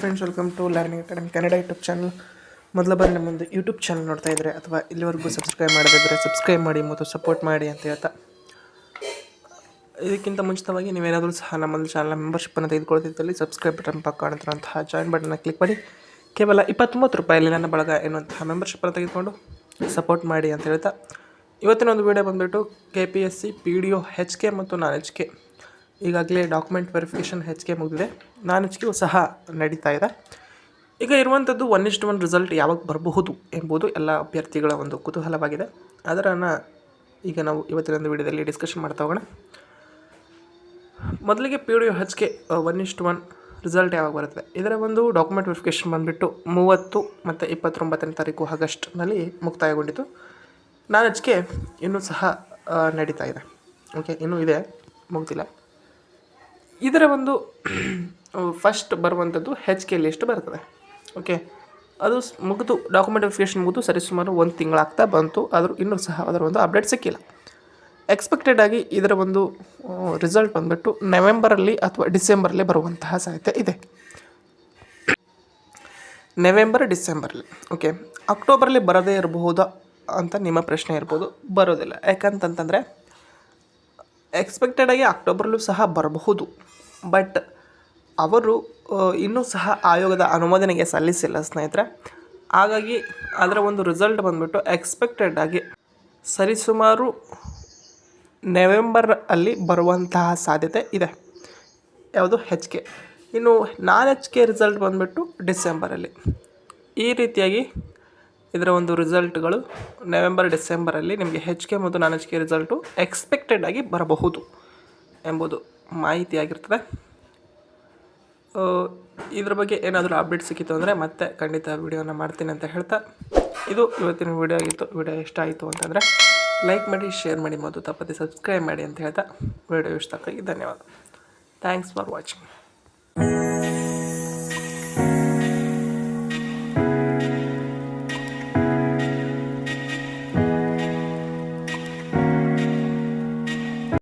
Friends welcome to learning academy Kannada YouTube channel ಮೊದಲ ಬಾರಿ ನಮ್ಮ ಒಂದು ಯೂಟ್ಯೂಬ್ ಚಾನಲ್ ನೋಡ್ತಾ ಇದ್ದರೆ ಅಥವಾ ಇಲ್ಲಿವರೆಗೂ ಸಬ್ಸ್ಕ್ರೈಬ್ ಮಾಡದಿದ್ದರೆ ಸಬ್ಸ್ಕ್ರೈಬ್ ಮಾಡಿ, ಮತ್ತು ಸಪೋರ್ಟ್ ಮಾಡಿ ಅಂತ ಹೇಳ್ತಾ. ಇದಕ್ಕಿಂತ ಮುಂಚಿತವಾಗಿ ನೀವೇನಾದರೂ ಸಹ ನಮ್ಮಲ್ಲಿ ಚಾನಲ್ ಮೆಂಬರ್ಶಿಪ್ಪನ್ನು ತೆಗೆದುಕೊಳ್ತಿದ್ದಲ್ಲಿ ಸಬ್ಸ್ಕ್ರೈಬ್ ಬಟನ್ ಕಾಣುತ್ತಿರುವಂತಹ ಜಾಯಿನ್ ಬಟನ್ನ ಕ್ಲಿಕ್ ಮಾಡಿ. ಕೇವಲ ಇಪ್ಪತ್ತೊಂಬತ್ತು ರೂಪಾಯಲ್ಲಿ ನನ್ನ ಬಳಗ ಎನ್ನುವಂತಹ ಮೆಂಬರ್ಶಿಪ್ಪನ್ನು ತೆಗೆದುಕೊಂಡು ಸಪೋರ್ಟ್ ಮಾಡಿ ಅಂತ ಹೇಳ್ತಾ. ಇವತ್ತಿನ ಒಂದು ವಿಡಿಯೋ ಬಂದುಬಿಟ್ಟು K P S C P D O H K ಮತ್ತು ನಾನ್ ಎಚ್ ಕೆ ಈಗಾಗಲೇ ಡಾಕ್ಯುಮೆಂಟ್ ವೆರಿಫಿಕೇಷನ್ ಹೆಚ್ಚಿಗೆ ಮುಗಿದಿದೆ. ನಾನು ಹೆಚ್ಚಿಗೆ ಸಹ ನಡೀತಾ ಇದೆ. ಈಗ ಇರುವಂಥದ್ದು ಒನ್ ಇಷ್ಟು ಒನ್ ರಿಸಲ್ಟ್ ಯಾವಾಗ ಬರಬಹುದು ಎಂಬುದು ಎಲ್ಲ ಅಭ್ಯರ್ಥಿಗಳ ಒಂದು ಕುತೂಹಲವಾಗಿದೆ. ಅದನ್ನು ಈಗ ನಾವು ಇವತ್ತಿನ ಒಂದು ವಿಡಿಯೋದಲ್ಲಿ ಡಿಸ್ಕಷನ್ ಮಾಡ್ತಾ ಹೋಗೋಣ. ಮೊದಲಿಗೆ ಪಿ ಡಿ ಕೆ ಒನ್ ಇಷ್ಟು ಒನ್ ರಿಸಲ್ಟ್ ಯಾವಾಗ ಬರುತ್ತೆ? ಇದರ ಒಂದು ಡಾಕ್ಯುಮೆಂಟ್ ವೆರಿಫಿಕೇಷನ್ ಬಂದುಬಿಟ್ಟು ಮೂವತ್ತು ಮತ್ತು ಇಪ್ಪತ್ತೊಂಬತ್ತನೇ ತಾರೀಕು ಆಗಸ್ಟ್ನಲ್ಲಿ ಮುಕ್ತಾಯಗೊಂಡಿತು. ನಾನು ಕೆ ಇನ್ನೂ ಸಹ ನಡೀತಾ ಇದೆ. ಓಕೆ ಇನ್ನೂ ಇದೆ, ಮುಗ್ದಿಲ್ಲ. ಇದರ ಒಂದು ಫಸ್ಟ್ ಬರುವಂಥದ್ದು ಹೆಚ್ ಕೆ ಲಿಸ್ಟ್ ಬರ್ತದೆ. ಓಕೆ ಅದು ಮುಗಿದು ಡಾಕ್ಯುಮೆಂಟ್ ವೆರಿಫಿಕೇಷನ್ ಮುಗಿದು ಸರಿಸುಮಾರು ಒಂದು ತಿಂಗಳಾಗ್ತಾ ಬಂತು. ಆದರೂ ಇನ್ನೂ ಸಹ ಅದರ ಒಂದು ಅಪ್ಡೇಟ್ ಸಿಕ್ಕಿಲ್ಲ. ಎಕ್ಸ್ಪೆಕ್ಟೆಡ್ ಆಗಿ ಇದರ ಒಂದು ರಿಸಲ್ಟ್ ಬಂದುಬಿಟ್ಟು ನವೆಂಬರಲ್ಲಿ ಅಥವಾ ಡಿಸೆಂಬರಲ್ಲಿ ಬರುವಂತಹ ಸಾಧ್ಯತೆ ಇದೆ. ನವೆಂಬರ್ ಡಿಸೆಂಬರಲ್ಲಿ ಓಕೆ ಅಕ್ಟೋಬರಲ್ಲಿ ಬರದೇ ಇರಬಹುದಾ ಅಂತ ನಿಮ್ಮ ಪ್ರಶ್ನೆ ಇರ್ಬೋದು. ಬರೋದಿಲ್ಲ ಯಾಕಂತಂತಂದರೆ ಎಕ್ಸ್ಪೆಕ್ಟೆಡ್ ಆಗಿ ಸಹ ಬರಬಹುದು. ಬಟ್ ಅವರು ಇನ್ನೂ ಸಹ ಆಯೋಗದ ಅನುಮೋದನೆಗೆ ಸಲ್ಲಿಸಿಲ್ಲ ಸ್ನೇಹಿತರೆ. ಹಾಗಾಗಿ ಅದರ ಒಂದು ರಿಸಲ್ಟ್ ಬಂದುಬಿಟ್ಟು ಎಕ್ಸ್ಪೆಕ್ಟೆಡ್ ಆಗಿ ಸರಿಸುಮಾರು ನವೆಂಬರ್ ಅಲ್ಲಿ ಬರುವಂತಹ ಸಾಧ್ಯತೆ ಇದೆ. ಯಾವುದು? ಹೆಚ್ ಕೆ ಇನ್ನು ನಾನ್ ಎಚ್ ಕೆ ರಿಸಲ್ಟ್ ಬಂದುಬಿಟ್ಟು ಡಿಸೆಂಬರಲ್ಲಿ. ಈ ರೀತಿಯಾಗಿ ಇದರ ಒಂದು ರಿಸಲ್ಟ್ಗಳು ನವೆಂಬರ್, ಡಿಸೆಂಬರಲ್ಲಿ ನಿಮಗೆ ಹೆಚ್ ಕೆ ಮತ್ತು non H K result expected ಆಗಿ ಬರಬಹುದು ಎಂಬುದು ಮಾಹಿತಿಯಾಗಿರ್ತದೆ ಆ, ಇದ್ರ ಬಗ್ಗೆ ಏನಾದರೂ ಅಪ್ಡೇಟ್ ಸಿಕ್ಕಿತ್ತು ಅಂದರೆ ಮತ್ತೆ ಖಂಡಿತ ವೀಡಿಯೋನ ಮಾಡ್ತೀನಿ ಅಂತ ಹೇಳ್ತಾ. ಇದು ಇವತ್ತಿನ ವಿಡಿಯೋ ಆಗಿತ್ತು. ವೀಡಿಯೋ ಇಷ್ಟ ಆಯಿತು ಅಂತಂದರೆ ಲೈಕ್ ಮಾಡಿ ಶೇರ್ ಮಾಡಿ ಮತ್ತು ತಪ್ಪದೆ ಸಬ್ಸ್ಕ್ರೈಬ್ ಮಾಡಿ ಅಂತ ಹೇಳ್ತಾ. ವಿಡಿಯೋ ಇಷ್ಟ ಆಗಿ ಧನ್ಯವಾದ. Thanks for watching